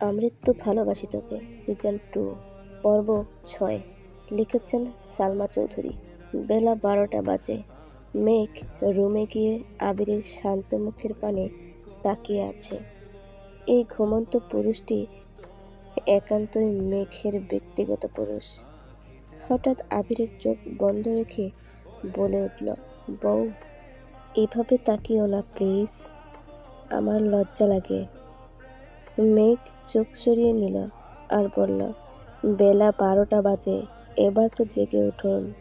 আমৃত্যু ভালোবাসি তোকে সিজন টু পর্ব ছয়, লিখেছেন সালমা চৌধুরী। বেলা বারোটা বাজে। মেঘ রুমে গিয়ে আবিরের শান্ত মুখের পানে তাকিয়ে আছে। এই ঘুমন্ত পুরুষটি একান্তই মেঘের ব্যক্তিগত পুরুষ। হঠাৎ আবিরের চোখ বন্ধ রেখে বলে উঠল, বউ, এভাবে তাকিও না প্লিজ আমার লজ্জা লাগে। মেঘ চোখ সরিয়ে নিল আর বলল, বেলা বারোটা বাজে, এবার তো জেগে উঠুন।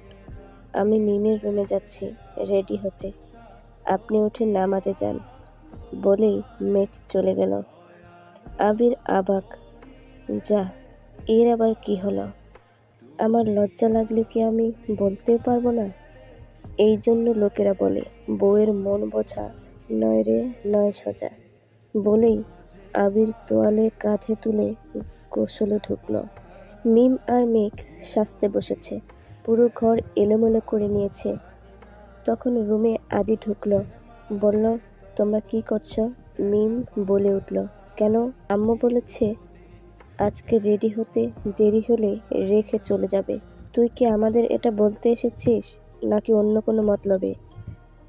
আমি নিমের রুমে যাচ্ছি, রেডি হতে। আপনি উঠে নামাজে যান। বলেই মেঘ চলে গেল। আবির আবাক যা, এর আবার কি হলো? আমার লজ্জা লাগলে কি আমি বলতেও পারব না? এই জন্য লোকেরা বলে, বউয়ের মন বোঝা নয় রে, নয় সোজা। বলেই আবির তোয়ালে কাঁধে তুলে গোসলে ঢুকলো। মিম আর মেঘ সাজতে বসেছে। পুরো ঘর এলোমেলো করে নিয়েছে। তখন রুমে আদি ঢুকলো। বলল, তোমরা কি করছ? মিম বলে উঠল, কেন? আম্মু বলেছে, আজকে রেডি হতে দেরি হলে রেখে চলে যাবে। তুই কি আমাদের এটা বলতে এসেছিস? নাকি অন্য কোনো মতলবে?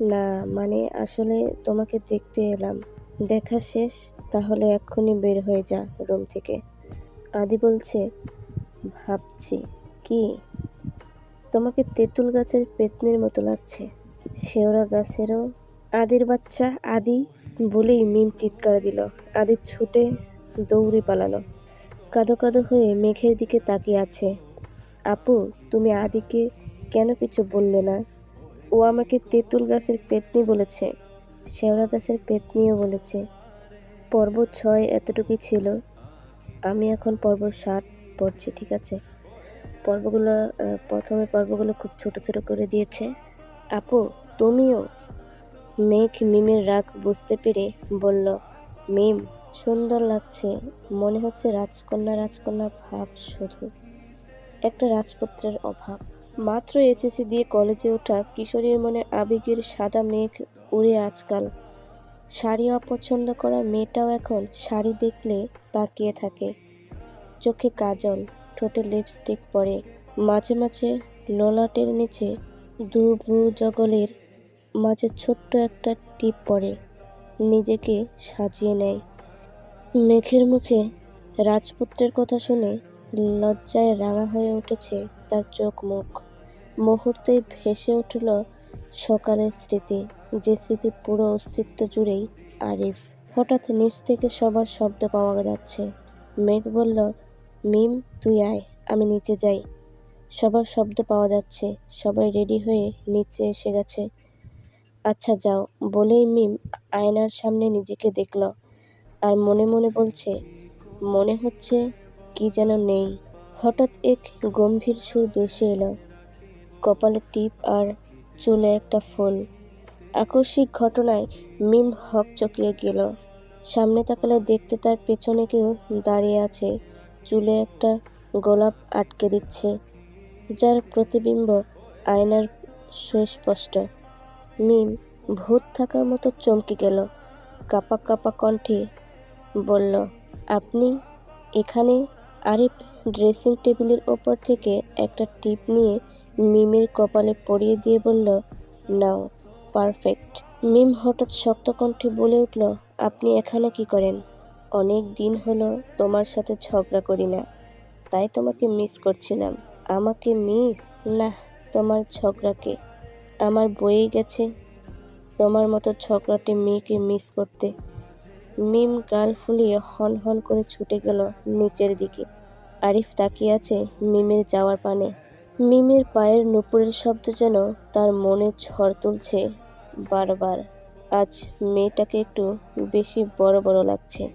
না মানে আসলে তোমাকে দেখতে এলাম। দেখা শেষ তাহলে এক্ষুনি বের হয়ে যা রুম থেকে। আদি বলছে, ভাবছি, কি? তোমাকে তেঁতুল গাছের পেতনির মতো লাগছে। শেওড়া গাছেরও আদির বাচ্চা আদি বলেই মিম চিৎকার দিল। আদি ছুটে দৌড়ে পালালো। কাঁদো কাঁদো হয়ে মেঘের দিকে তাকিয়ে আছে। আপু, তুমি আদিকে কেন কিছু বললে না? ও আমাকে তেঁতুল গাছের পেতনি বলেছে। শেওড়া গাছের পেতনিও বলেছে। পর্ব ছয় এতটুকুই ছিল। আমি এখন পর্ব সাত পড়ছি, ঠিক আছে? পর্বগুলো প্রথমে পর্বগুলো খুব ছোট ছোট করে দিয়েছে। আপু, তুমিও মেঘ মিমের রাগ বুঝতে পেরে বলল, মিম, সুন্দর লাগছে। মনে হচ্ছে রাজকন্যা রাজকন্যা ভাব শুধু। একটা রাজপুত্রের অভাব। মাত্র এসএসসি দিয়ে কলেজে ওঠা কিশোরীর মনে আবেগের সাদা মেঘ উড়ে আজকাল। শাড়ি অপছন্দ করা মেয়েটাও এখন শাড়ি দেখলে তাকিয়ে থাকে। চোখে কাজল, ঠোঁটে লিপস্টিক পরে। মাঝে মাঝে ললাটের নিচে দু ভ্রু জগলের মাঝে ছোট্ট একটা টিপ পরে। নিজেকে সাজিয়ে নেয়। মেঘের মুখে রাজপুত্রের কথা শুনে লজ্জায় রাঙা হয়ে উঠেছে তার চোখ মুখ। মুহূর্তেই ভেসে উঠল সকালের স্মৃতি। যে স্মৃতি পুরো অস্তিত্ব জুড়েই আরিফ। হঠাৎ নিচ থেকে সবার শব্দ পাওয়া যাচ্ছে। মেঘ বলল, মিম, তুই আয়, আমি নিচে যাই। সবার শব্দ পাওয়া যাচ্ছে। সবাই রেডি হয়ে নিচে এসে গেছে। আচ্ছা যাও। বলেই মিম আয়নার সামনে নিজেকে দেখল আর মনে মনে বলছে, মনে হচ্ছে কি যেন নেই। হঠাৎ এক গম্ভীর সুর ভেসে এলো। কপালে টিপ আর চুলে একটা ফুল। আকস্মিক ঘটনায় মিম হক চকিয়ে গেল। সামনে তাকালে দেখতে তার পেছনে কেউ দাঁড়িয়ে আছে। চুলে একটা গোলাপ আটকে দিচ্ছে, যার প্রতিবিম্ব আয়নার সুস্পষ্ট। মিম ভূত থাকার মতো চমকে গেল, কাপা কাপা কণ্ঠে বলল, আপনি এখানে? আরিফ ড্রেসিং টেবিলের ওপর থেকে একটা টিপ নিয়ে মিমের কপালে পরিয়ে দিয়ে বলল, নাও। পারফেক্ট। মিম হঠাৎ শক্ত কণ্ঠে বলে উঠল, আপনি এখানে কি করেন? অনেক দিন হলো তোমার সাথে ঝগড়া করি না। তাই তোমাকে মিস করছিলাম। আমাকে মিস না, তোমার ঝগড়াকে আমার বয়ে গেছে। তোমার মতো ঝগড়াটে মেয়েকে মিস করতে। মিম গাল ফুলিয়ে হন হন করে ছুটে গেল নিচের দিকে। আরিফ তাকিয়ে আছে মিমের যাওয়ার পানে। মিমের পায়ের নুপুরের শব্দ যেন তার মনে ঝড় তুলছে। বারবার। আজ মেয়েটাকে একটু বেশি বড় বড় লাগছে।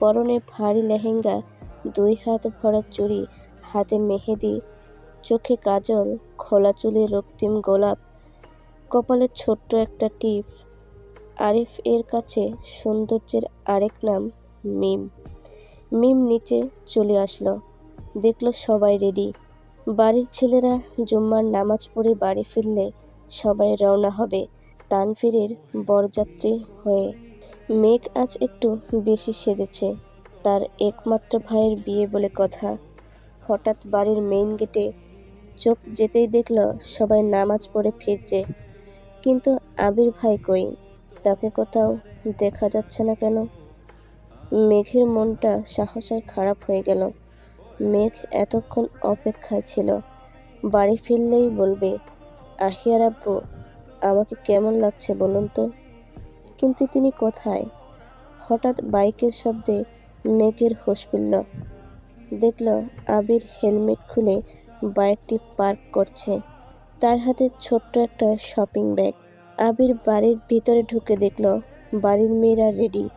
পরনে ভারী লেহেঙ্গা, দুই হাত ভরা চুড়ি, হাতে মেহেদি, চোখে কাজল, খোলা চুলে রক্তিম গোলাপ, কপালে ছোট্ট একটা টিপ। আরিফ এর কাছে সৌন্দর্যের আরেক নাম, মিম। মিম নিচে চলে আসলো। দেখল সবাই রেডি। বাড়ির ছেলেরা জুম্মার নামাজ পড়ে বাড়ি ফিরলে সবাই রওনা হবে। তানফিরের বরযাত্রী হয়ে। মেঘ আজ একটু বেশি সেজেছে। তার একমাত্র ভাইয়ের বিয়ে বলে কথা। হঠাৎ বাড়ির মেইন গেটে চোখ যেতেই দেখল সবাই নামাজ পড়ে ফিরছে। কিন্তু আবির ভাই কই? তাকে কোথাও দেখা যাচ্ছে না কেন? মেঘের মনটা সাহসায় খারাপ হয়ে গেল। মেঘ এতক্ষণ অপেক্ষায় ছিল। বাড়ি ফিরলেই বলবে, আহিয়ার আব্বু আমাকে কেমন লাগছে বলুন তো? কিন্তু তিনি কোথায়? হঠাৎ বাইকের শব্দে মেঘের হোশ ফিরল। দেখল আবির হেলমেট খুলে বাইকটি পার্ক করছে। তার হাতে ছোট্ট একটা শপিং ব্যাগ। আবির বাড়ির ভিতরে ঢুকে দেখল বাড়ির মেয়েরা রেডি।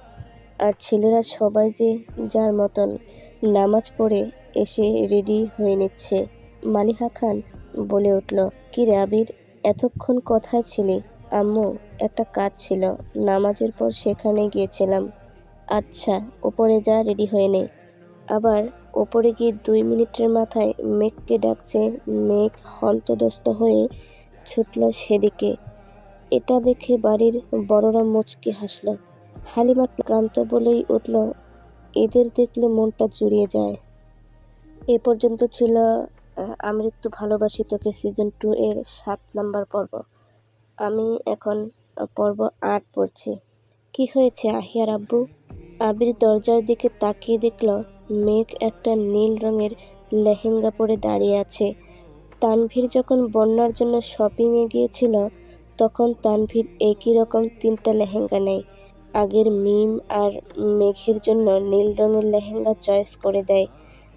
আর ছেলেরা সবাই যে যার মতন নামাজ পড়ে এসে রেডি হয়ে নিচ্ছে। মালিহা খান বলে উঠল, কি রে আবির এতক্ষণ কোথায় ছিলি। আম্মু, একটা কাজ ছিল। নামাজের পর সেখানে গিয়েছিলাম। আচ্ছা ওপরে যা, রেডি হয়ে নে। আবার ওপরে গিয়ে দুই মিনিটের মাথায় মেঘকে ডাকছে। মেঘ হন্তদস্ত হয়ে ছুটল সেদিকে। এটা দেখে বাড়ির বড়রা মুচকি হাসল। হালিমা ক্লান্ত বলেই উঠল, এদের দেখলে মনটা জুড়িয়ে যায়। এ পর্যন্ত ছিল আমৃত্যু ভালোবাসি তোকে সিজন টু এর সাত নাম্বার পর্ব। আমি এখন পর্ব আট পড়ছি। কি হয়েছে আহিয়ার আব্বু? আবির দরজার দিকে তাকিয়ে দেখল মেঘ একটা নীল রঙের লেহেঙ্গা পরে দাঁড়িয়ে আছে। তানভীর যখন বন্যার জন্য শপিংয়ে গিয়েছিল, তখন তানভীর একই রকম তিনটা লেহেঙ্গা নেয়। আগের মিম আর মেঘের জন্য নীল রঙের লেহেঙ্গা চয়েস করে দেয়।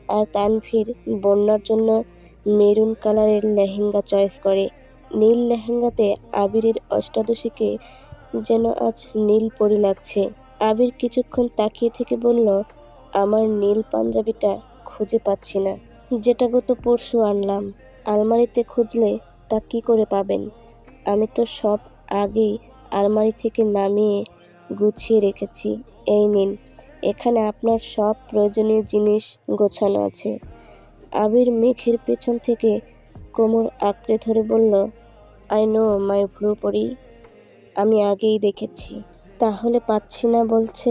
আর তানভীর বন্যার জন্য মেরুন কালারের লেহেঙ্গা চয়েস করে। নীল লেহেঙ্গাতে আবিরের অষ্টাদশীকে যেন আজ নীল পরি লাগছে। আবির কিছুক্ষণ তাকিয়ে থেকে বলল, আমার নীল পাঞ্জাবিটা খুঁজে পাচ্ছি না। যেটা গত পরশু আনলাম। আলমারিতে খুঁজলে তা কি করে পাবেন? আমি তো সব আগেই আলমারি থেকে নামিয়ে গুছিয়ে রেখেছি। এই নিন। এখানে আপনার সব প্রয়োজনীয় জিনিস গোছানো আছে। আবির মেঘের পেছন থেকে কোমর আঁকড়ে ধরে বলল আই নো মাই ভ্রু পড়ি আমি আগেই দেখেছি। তাহলে পাচ্ছি না, বলছে।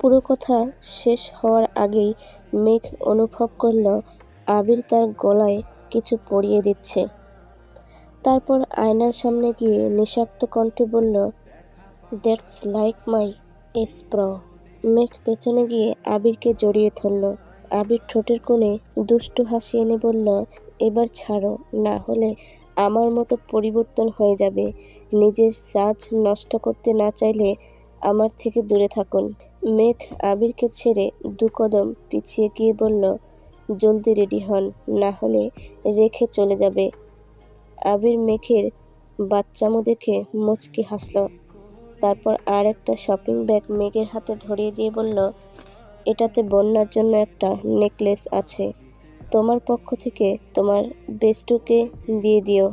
পুরো কথা শেষ হওয়ার আগেই মেঘ অনুভব করল, আবির তার গলায় কিছু পরিয়ে দিচ্ছে। তারপর আয়নার সামনে গিয়ে নিঃশব্দ কণ্ঠে বলল দ্যাটস লাইক মাই স্প্র মেঘ পেছনে গিয়ে আবিরকে জড়িয়ে ধরল। আবির ঠোঁটের কোণে দুষ্টু হাসি এনে বলল, এবার ছাড়ো, না হলে আমার মতো পরিবর্তন হয়ে যাবে। নিজের সাজ নষ্ট করতে না চাইলে আমার থেকে দূরে থাকুন। মেঘ আবিরকে ছেড়ে দু কদম পিছিয়ে গিয়ে বলল, জলদি রেডি হন, না হলে রেখে চলে যাবে। আবির মেঘের বাচ্চামো দেখে মুচকি হাসল। তারপর আর একটা শপিং ব্যাগ মেঘের হাতে ধরিয়ে দিয়ে বলল, এটাতে বন্যার জন্য একটা নেকলেস আছে। তোমার পক্ষ থেকে তোমার বেস্টুকে দিয়ে দিও।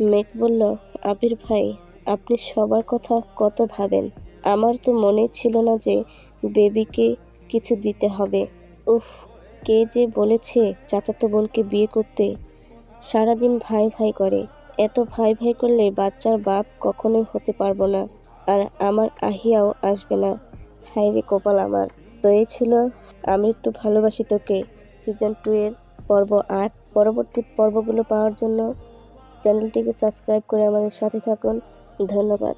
মেঘ বলল, আবির ভাই, আপনি সবার কথা কত ভাবেন? আমার তো মনে ছিল না যে বেবিকে কিছু দিতে হবে। উফ, কে যে বলেছে চাচাতো বোনকে বিয়ে করতে? সারাদিন ভাই ভাই করে। এত ভাই ভাই করলে বাচ্চার বাপ কখনোই হতে পারব না। আর আমার আহিয়াও আসবে না। হাইরে কপাল আমার। তো এই ছিল, আমি তো ভালোবাসি তোকে। সিজন টু এর পর্ব আট। পরবর্তী পর্বগুলো পাওয়ার জন্য চ্যানেলটিকে সাবস্ক্রাইব করে আমাদের সাথে থাকুন। ধন্যবাদ।